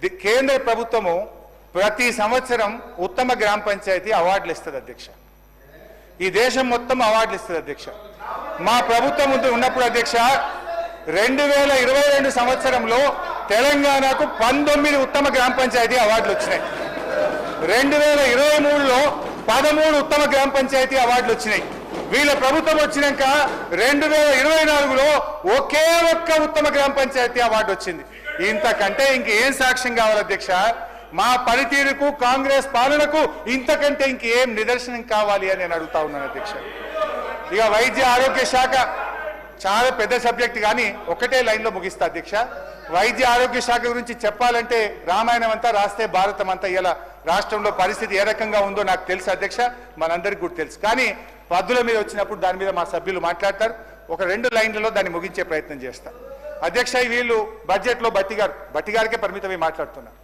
The- కేంద్ర ప్రభుత్వము ప్రతి సంవత్సరం ఉత్తమ గ్రామ పంచాయతీ అవార్డులు ఇస్తుంది అధ్యక్ష. ఈ దేశం మొత్తం అవార్డులు ఇస్తుంది అధ్యక్ష. మా ప్రభుత్వం ముందు ఉన్నప్పుడు అధ్యక్ష రెండు వేల ఇరవై రెండు సంవత్సరంలో తెలంగాణకు పంతొమ్మిది ఉత్తమ గ్రామ పంచాయతీ అవార్డులు వచ్చినాయి. రెండు వేల ఇరవై మూడులో పదమూడు ఉత్తమ గ్రామ పంచాయతీ అవార్డులు వచ్చినాయి. వీళ్ళ ప్రభుత్వం వచ్చినాక రెండు వేల ఇరవై నాలుగులో ఒకే ఒక్క ఉత్తమ గ్రామ పంచాయతీ అవార్డు వచ్చింది. ఇంతకంటే ఇంకేం సాక్ష్యం కావాలి అధ్యక్ష? మా పనితీరుకు కాంగ్రెస్ పాలనకు ఇంతకంటే ఇంకేం నిదర్శనం కావాలి అని నేను అడుగుతా ఉన్నాను అధ్యక్ష. ఇక వైద్య ఆరోగ్య శాఖ చాలా పెద్ద సబ్జెక్ట్ కానీ ఒకటే లైన్లో ముగిస్తా అధ్యక్ష. వైద్య ఆరోగ్య శాఖ గురించి చెప్పాలంటే రామాయణం అంతా రాస్తే భారతం అంతా ఇలా రాష్ట్రంలో పరిస్థితి ఏ రకంగా ఉందో నాకు తెలుసు అధ్యక్ష. మనందరికీ కూడా తెలుసు. కానీ పద్దుల మీద వచ్చినప్పుడు దాని మీద మా సభ్యులు మాట్లాడతారు. ఒక రెండు లైన్లలో దాన్ని ముగించే ప్రయత్నం చేస్తా. అధ్యక్ష వీళ్ళు బడ్జెట్లో బట్టి గారు బట్టి గారికే పరిమితమై మాట్లాడుతున్నారు.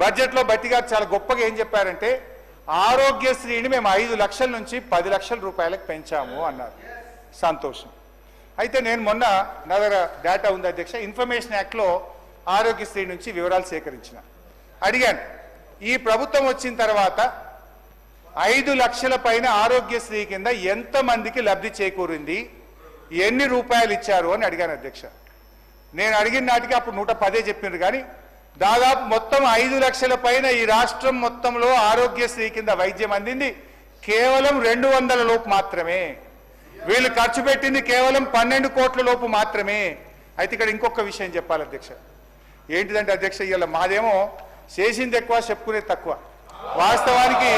బడ్జెట్లో బట్టి గారు చాలా గొప్పగా ఏం చెప్పారంటే ఆరోగ్యశ్రీని మేము ఐదు లక్షల నుంచి పది లక్షల రూపాయలకు పెంచాము అన్నారు. సంతోషం. అయితే నేను మొన్న నా దగ్గర డేటా ఉంది అధ్యక్ష ఇన్ఫర్మేషన్ యాక్ట్లో ఆరోగ్యశ్రీ నుంచి వివరాలు సేకరించిన. అడిగాను ఈ ప్రభుత్వం వచ్చిన తర్వాత ఐదు లక్షల పైన ఆరోగ్యశ్రీ కింద ఎంతమందికి లబ్ధి చేకూరింది ఎన్ని రూపాయలు ఇచ్చారు అని అడిగాను అధ్యక్ష. నేను అడిగిన నాటికి అప్పుడు నూట పదే చెప్పిండ్రు కానీ దాదాపు మొత్తం ఐదు లక్షల పైన ఈ రాష్ట్రం మొత్తంలో ఆరోగ్యశ్రీ కింద వైద్యం అందింది. కేవలం రెండు వందల లోపు మాత్రమే. వీళ్ళు ఖర్చు పెట్టింది కేవలం పన్నెండు కోట్ల లోపు మాత్రమే. అయితే ఇక్కడ ఇంకొక విషయం చెప్పాలి అధ్యక్ష. ఏంటిదంటే అధ్యక్ష ఇవాళ మాదేమో చేసింది ఎక్కువ చెప్పుకునేది తక్కువ. వాస్తవానికి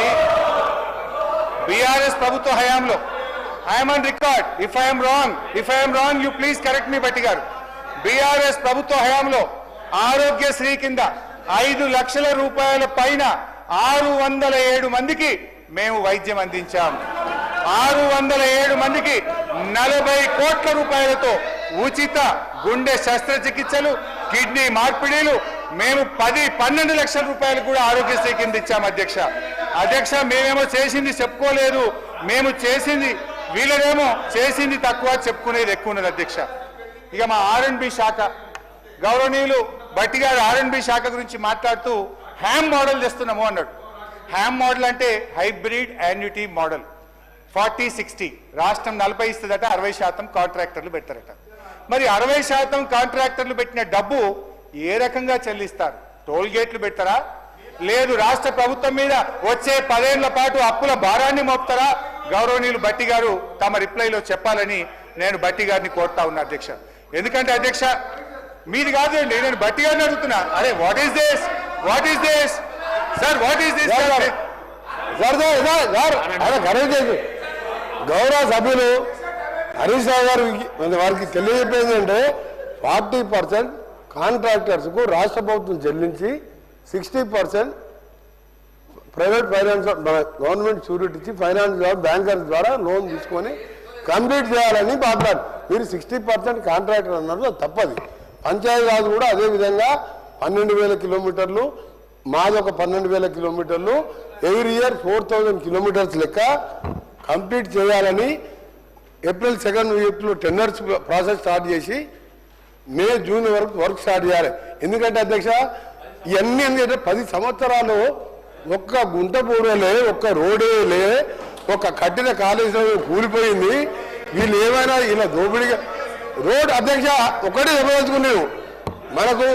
బీఆర్ఎస్ ప్రభుత్వ హయాంలో I'm on record if I'm wrong if I'm wrong you please correct me Bhatti గారు. బీఆర్ఎస్ ప్రభుత్వ హయాంలో ఆరోగ్యశ్రీ కింద ఐదు లక్షల రూపాయల పైన ఆరు వందల ఏడు మందికి మేము వైద్యం అందించాం. ఆరు వందల ఏడు మందికి నలభై కోట్ల రూపాయలతో ఉచిత గుండె శస్త్రచికిత్సలు కిడ్నీ మార్పిడీలు మేము పది పన్నెండు లక్షల రూపాయలు కూడా ఆరోగ్యశ్రీ కింద ఇచ్చాం అధ్యక్ష. అధ్యక్ష మేమేమో చేసింది చెప్పుకోలేదు. మేము చేసింది వీళ్ళనేమో చేసింది తక్కువ చెప్పుకునేది ఎక్కువ ఉన్నది అధ్యక్ష. ఇక మా ఆర్ఎండ్బి శాఖ గౌరవనీయులు బట్టి గారు ఆర్ఎన్బి శాఖ గురించి మాట్లాడుతూ హ్యామ్ మోడల్ తెస్తున్నాము అన్నాడు. హ్యామ్ మోడల్ అంటే hybrid annuity model forty sixty రాష్ట్రం నలభై ఇస్తుందట అరవై శాతం కాంట్రాక్టర్లు పెడతారట మరి అరవై శాతం కాంట్రాక్టర్లు పెట్టిన డబ్బు ఏ రకంగా చెల్లిస్తారు? టోల్ గేట్లు పెడతారా? లేదు రాష్ట్ర ప్రభుత్వం మీద వచ్చే పదేళ్ళ పాటు అప్పుల భారాన్ని మోపుతారా? గౌరవనీయులు బట్టి గారు తమ రిప్లైలో చెప్పాలని నేను బట్టి గారిని కోరుతా ఉన్నా అధ్యక్ష. ఎందుకంటే అధ్యక్ష మీది కాదండి నేను బట్టి గారిని అడుగుతున్నా. అరే what is this what is this sir what is this sir గౌరవ సభ్యులు హరీష్ రావు గారు వారికి తెలియజెప్పేది అంటే ఫార్టీ పర్సెంట్ కాంట్రాక్టర్స్కు రాష్ట్ర ప్రభుత్వం చెల్లించి sixty percent private finance government surety ఇచ్చి ఫైనాన్స్ ద్వారా బ్యాంకర్స్ ద్వారా లోన్ తీసుకొని కంప్లీట్ చేయాలని మాట్లాడు మీరు సిక్స్టీ పర్సెంట్ కాంట్రాక్టర్ అన్నారు అది తప్పది. పంచాయతీ రాజు కూడా అదే విధంగా పన్నెండు వేల కిలోమీటర్లు మాది ఒక పన్నెండు వేల కిలోమీటర్లు every year four thousand kilometres లెక్క కంప్లీట్ చేయాలని ఏప్రిల్ సెకండ్ వీక్లో టెండర్స్ ప్రాసెస్ స్టార్ట్ చేసి మే జూన్ వరకు వర్క్ స్టార్ట్ చేయాలి. ఎందుకంటే అధ్యక్ష ఇవన్నీ ఎందుకంటే పది సంవత్సరాలు ఒక్క గుంట పూడలే ఒక్క రోడే లే ఒక కట్టిన కాళేశ్వరం కూలిపోయింది. వీళ్ళు ఏమైనా ఇలా దోపిడిగా రోడ్ అధ్యక్ష ఒకటే చెప్పదలుచుకున్నాను మనకు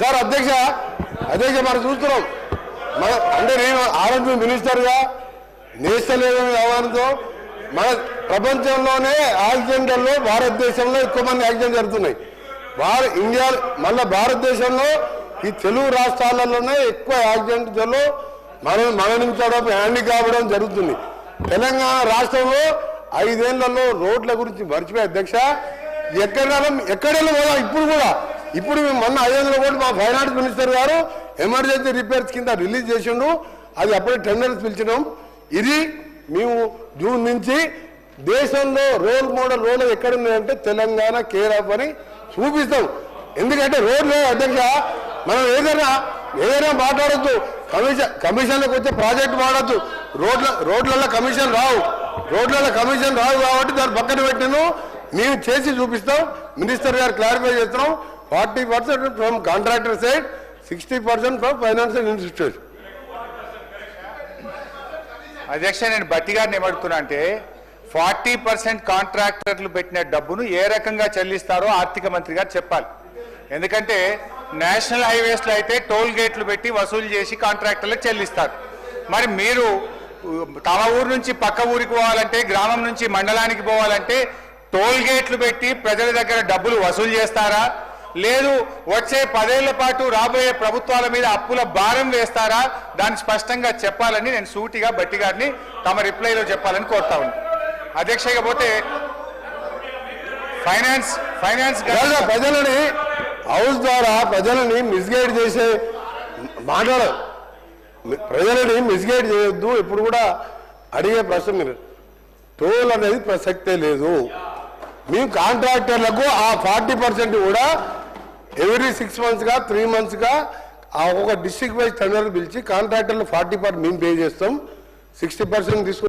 సార్ అధ్యక్ష అధ్యక్ష మనం చూస్తున్నాం. మన అంటే నేను ఆరోగ్య మినిస్టర్గా నేషనల్ వ్యవహారంతో మన ప్రపంచంలోనే యాక్సిడెంట్లలో భారతదేశంలో ఎక్కువ మంది యాక్సిడెంట్ జరుగుతున్నాయి. భారత ఇండియా మళ్ళీ భారతదేశంలో ఈ తెలుగు రాష్ట్రాలలోనే ఎక్కువ యాక్సిడెంట్లో మనం మరణించడం హ్యాండీ కావడం జరుగుతుంది. తెలంగాణ రాష్ట్రంలో ఐదేళ్ళలో రోడ్ల గురించి మర్చిపోయి అధ్యక్ష ఎక్కడ ఎక్కడెళ్ళి పోదాం. ఇప్పుడు కూడా ఇప్పుడు మేము మొన్న ఐదు వందల కోట్లు మా ఫైనాన్స్ మినిస్టర్ గారు ఎమర్జెన్సీ రిపేర్స్ కింద రిలీజ్ చేసిండు. అది అప్పుడే టెండర్స్ పిలిచినాం. ఇది మేము జూన్ నుంచి దేశంలో రోల్ మోడల్ రోల్ ఎక్కడ ఉన్నాయంటే తెలంగాణ కేర్ అని చూపిస్తాం. ఎందుకంటే రోడ్లు అధ్యక్ష మనం ఏదైనా ఏదైనా మాట్లాడద్దు. కమిషన్ కమిషన్లకు వచ్చే ప్రాజెక్ట్ వాడద్దు. రోడ్ల రోడ్లలో కమిషన్ రావు. రోడ్లలో కమిషన్ రావు కాబట్టి దాన్ని పక్కన పెట్టిను మేము చేసి చూపిస్తాం. మినిస్టర్ గారు క్లారిఫై చేస్తున్నాం. Forty percent from contractor side sixty percent from financial institution. అధ్యక్ష నేను బట్టి గారిని ఏమడుతున్నా అంటే ఫార్టీ పర్సెంట్ కాంట్రాక్టర్లు పెట్టిన డబ్బును ఏ రకంగా చెల్లిస్తారో ఆర్థిక మంత్రి గారు చెప్పాలి. ఎందుకంటే నేషనల్ హైవేస్లో అయితే టోల్ గేట్లు పెట్టి వసూలు చేసి కాంట్రాక్టర్లకు చెల్లిస్తారు. మరి మీరు తమ ఊరు నుంచి పక్క ఊరికి పోవాలంటే గ్రామం నుంచి మండలానికి పోవాలంటే టోల్ గేట్లు పెట్టి ప్రజల దగ్గర డబ్బులు వసూలు చేస్తారా? లేదు వచ్చే పదేళ్ళ పాటు రాబోయే ప్రభుత్వాల మీద అప్పుల భారం వేస్తారా? దాన్ని స్పష్టంగా చెప్పాలని నేను సూటిగా బట్టి గారిని తమ రిప్లైలో చెప్పాలని కోరుతా ఉన్నాను అధ్యక్ష ఇకపోతే ఫైనాన్స్ ఫైనాన్స్ ప్రజలని హౌస్ ద్వారా ప్రజలని మిస్గైడ్ చేసే మాట్లాడ ప్రజలని మిస్గైడ్ చేయొద్దు ఇప్పుడు కూడా అడిగే ప్రశ్న మీరు. టోల్ అనేది ప్రసక్తే లేదు. మేము కాంట్రాక్టర్లకు ఆ ఫార్టీ పర్సెంట్ కూడా ఎవ్రీ సిక్స్ మంత్స్గా త్రీ మంత్స్గా ఆ ఒక డిస్టిక్ వైజ్ టెండర్ పిలిచి కాంట్రాక్టర్లు ఫార్టీ పర్సెంట్ మేము పే చేస్తాం. సిక్స్టీ పర్సెంట్ తీసుకు